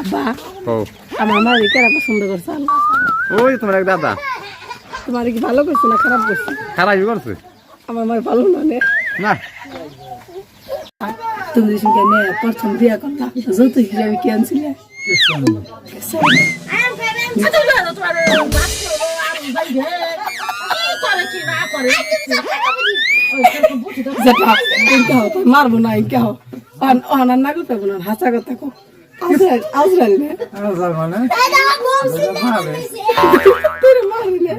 আব্বা ও। আমার মারি কেরা পছন্দ করছে আল্লাহ ওই তোমার এক দাদা। তোমার কি ভালো করছে না খারাপ করছে? খারাপই করছে? আমার মায়ের ভালো না নে। না। তুমি যে সঙ্গে নে প্রথম বিয়া করলা যৌতুক হিসাবে কি আনছিলে? যেটা ইনকা হো তুই মারবো না ইনকা অনার না করতে না হাসা কথা কো আজরাল আজরাল নে মানে তোরে মারবি নে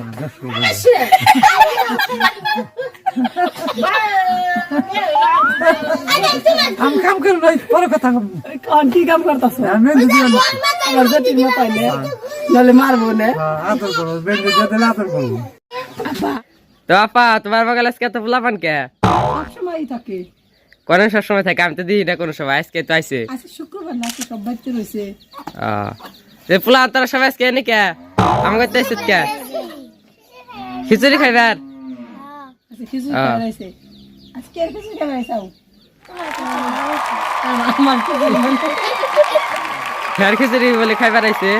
কাম কাম করে নয় পরে কথা কম কোন কি কাম করতাছ আমি দুজন আমার জটিল মাথায় নে নাহলে মারবো নে আদর করব বেঙ্গে যেতে আদর করব আব্বা তো আপা তোমার বাগাল আজকে তো পোলাপান কে? সবসময়ই থাকে কোন সব সময় থাকে আমি তো দিই না কোনো সময় আজকে তো আইসে শুক্রবার না সব বাচ্চা রয়েছে। যে পোলা তোরা সবাই আজকে এনে কে আমাকে তো কে? খিচুড়ি খাইবার খিচুড়ি বলে খাইবার আইসে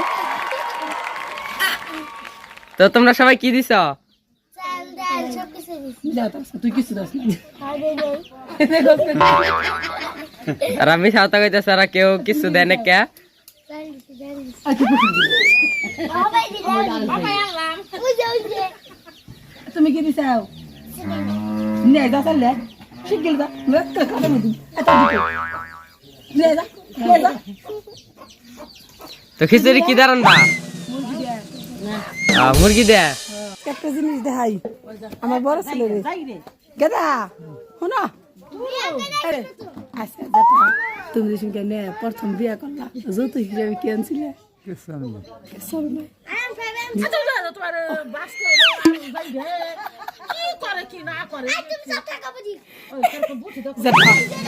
তো তোমরা সবাই কি দিছ? যাও তো, তুই কিছু দাস না আর আমি সাঁওতা কইতেছে আর কেউ কিছু দেয় না কে আচ্ছা, কিছু দিও। তুমি কি দিছাও নে যা চলে শিগগির যা একটা জিনিস দেখাই। আমার বড় ছেলে রে। গেদা শোনো। আরে, আচ্ছা দাদা তুমি যে সঙ্গে নে প্রথম বিয়া করলা যৌতুক হিসাবে কি আনছিলে? সব নাই যেটা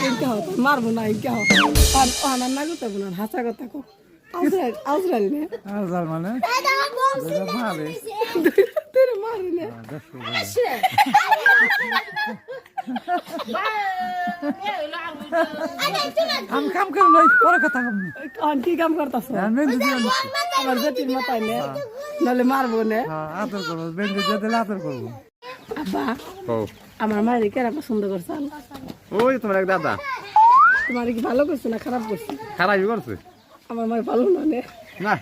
ইনকা হো তুই মারবো না ইনকা না করতে হাসা কথা কো আজরাল আজরাল নে। আদর মানে? ভাবে তোরে মারবি নে আমি কাম করে নয় পরে কথা কম কোন কি কাম করতাছ আমি দুজন আমার জটিল মাথায় নে নাহলে মারবো নে আদর করব বেঙ্গে যেতে আদর করব আব্বা ও আমার মায়ের কেরা পছন্দ করছে ওই তোমার এক দাদা তোমার কি ভালো করছে না খারাপ করছে খারাপই করছে আমার মায়ের ভালো না নে না